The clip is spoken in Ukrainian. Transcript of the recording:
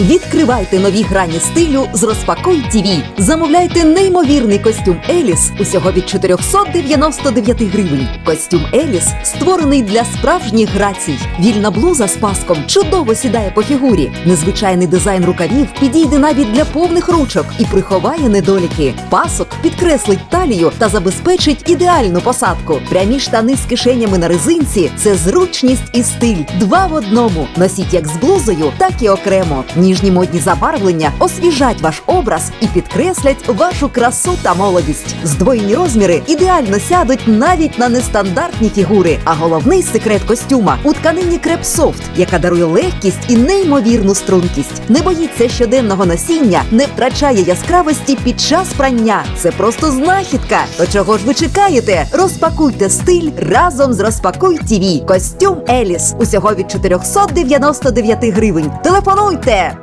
Відкривайте нові грані стилю з розпакуй ТВ. Замовляйте неймовірний костюм Еліс усього від 499 гривень. Костюм Еліс створений для справжніх грацій. Вільна блуза з паском чудово сідає по фігурі. Незвичайний дизайн рукавів підійде навіть для повних ручок і приховає недоліки. Пасок підкреслить талію та забезпечить ідеальну посадку. Прямі штани з кишенями на резинці це зручність і стиль. Два в одному. Носіть як з блузою, так і окремо. Ніжні модні забарвлення освіжать ваш образ і підкреслять вашу красу та молодість. Здвоєні розміри ідеально сядуть навіть на нестандартні фігури. А головний секрет костюма у тканині крепсофт, яка дарує легкість і неймовірну стрункість. Не боїться щоденного носіння, не втрачає яскравості під час прання. Це просто знахідка. То чого ж ви чекаєте? Розпакуйте стиль разом з розпакуй ТВ. Костюм Еліс усього від 499 гривень. Телефонуйте!